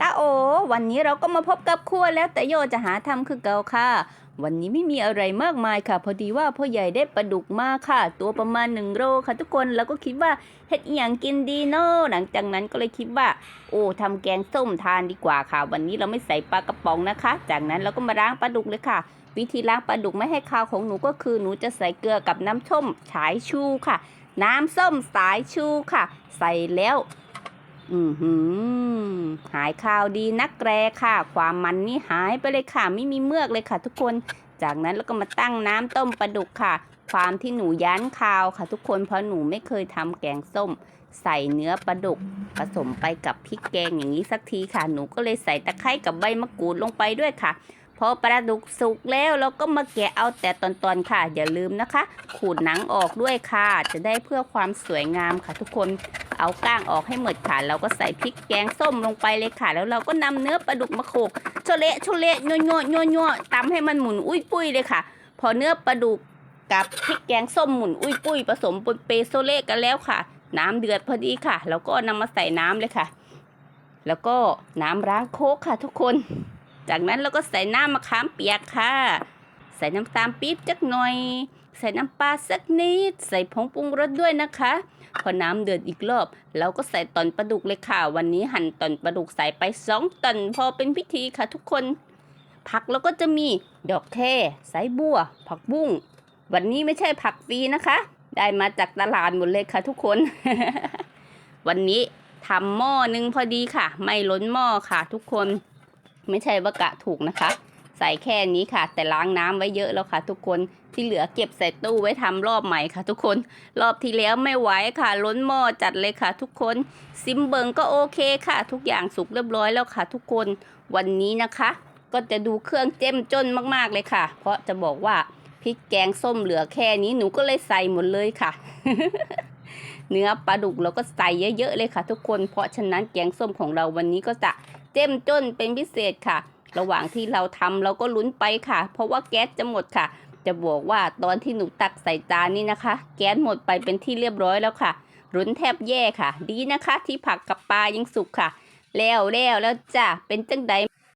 ตาโอ วันนี้เราก็มาพบกับครัวแล้วแต่โยจะหาทำคือเก่าค่ะ วันนี้ไม่มีอะไรมากมายค่ะ พอดีว่าพ่อใหญ่ได้ปลาดุกมาค่ะ ตัวประมาณ1โลค่ะทุกคนแล้วก็คิดว่าเฮ็ดอหย่างกินดีเนาะหลังจากนั้นก็เลยคิดว่า โอ้ทำแกงส้มทานดีกว่าค่ะ วันนี้เราไม่ใส่ปลากระป๋องนะคะ จากนั้นเราก็มาล้างปลาดุกเลยค่ะ วิธีล้างปลาดุกไม่ให้คาวของหนูก็คือหนูจะใส่เกลือกับน้ำส้มสายชูค่ะ น้ำส้มสายชูค่ะ ใส่แล้ว อือหือ หายข่าวดีนักแกรค่ะ ความมันนี่หายไปเลยค่ะ ไม่มีเมือกเลยค่ะ ทุกคน จากนั้นเราก็มาตั้งน้ำต้มปลาดุกค่ะ ความที่หนูย้านคาวค่ะ ทุกคนเพราะหนูไม่เคยทำแกงส้ม ใส่เนื้อปลาดุก ผสมไปกับพริกแกงอย่างนี้สักทีค่ะ หนูก็เลยใส่ตะไคร้กับใบมะกรูดลงไปด้วยค่ะ พอปลาดุกสุกแล้วเราก็มาแกะเอาแต่ตอนๆค่ะ อย่าลืมนะคะ ขูดหนังออกด้วยค่ะ จะได้เพื่อความสวยงามค่ะ ทุกคนเอาก้างออกให้หมดค่ะ เราก็ใส่พริกแกงส้มลงไปเลยค่ะ แล้วเราก็นำเนื้อปลาดุกมาโขกโชเละโชเละโยัวยัวยัวยัวตำให้มันหมุนอุ้ยปุ้ยเลยค่ะ พอเนื้อปลาดุกกับพริกแกงส้มหมุนอุ้ยปุ้ยผสมปนเปโซเละกันแล้วค่ะ น้ำเดือดพอดีค่ะ แล้วก็นำมาใส่น้ำเลยค่ะ แล้วก็น้ำล้างโคกค่ะ ทุกคน จากนั้นเราก็ใส่น้ำมะขามเปียกค่ะ ใส่น้ำตาลปี๊บจักหน่อย ใส่น้ำปลาสักนิด ใส่ผงปรุงรสด้วยนะคะ พอน้ำเดือดอีกรอบ เราก็ใส่ตอนปลาดุกเลยค่ะ วันนี้หั่นตอนปลาดุกใส่ไปสองตอนพอเป็นพิธีค่ะทุกคน ผักแล้วก็จะมีดอกแค่สายบัว ผักบุ้ง วันนี้ไม่ใช่ผักฟรีนะคะ ได้มาจากตลาดหมดเลยค่ะทุกคน วันนี้ทำหม้อหนึงพอดีค่ะ ไม่ล้นหม้อค่ะทุกคน ไม่ใช่ว่ากะถูกนะคะ ใส่แค่นี้ค่ะ แต่ล้างน้ำไว้เยอะแล้วค่ะ ทุกคนที่เหลือเก็บใส่ตู้ไว้ทำรอบใหม่ค่ะ ทุกคนรอบที่แล้วไม่ไหวค่ะ ล้นหม้อจัดเลยค่ะ ทุกคนซิมเบิงก็โอเคค่ะ ทุกอย่างสุกเรียบร้อยแล้วค่ะ ทุกคนวันนี้นะคะ ก็จะดูเครื่องเจ้มจนมากๆเลยค่ะ เพราะจะบอกว่าพริกแกงส้มเหลือแค่นี้หนูก็เลยใส่หมดเลยค่ะ เนื้อปลาดุกเราก็ใส่เยอะๆเลยค่ะ ทุกคน เพราะฉะนั้นแกงส้มของเราวันนี้ก็จะ เจ้มจนเป็นพิเศษค่ะ ระหว่างที่เราทำเราก็ลุ้นไปค่ะ เพราะว่าแก๊สจะหมดค่ะ จะบอกว่าตอนที่หนูตักใส่จานนี่นะคะ แก๊สหมดไปเป็นที่เรียบร้อยแล้วค่ะรุนแทบแย่ค่ะ ดีนะคะ ที่ผักกับปลายังสุกค่ะ แล้วแล้วแล้วจ้ะเป็นจังใด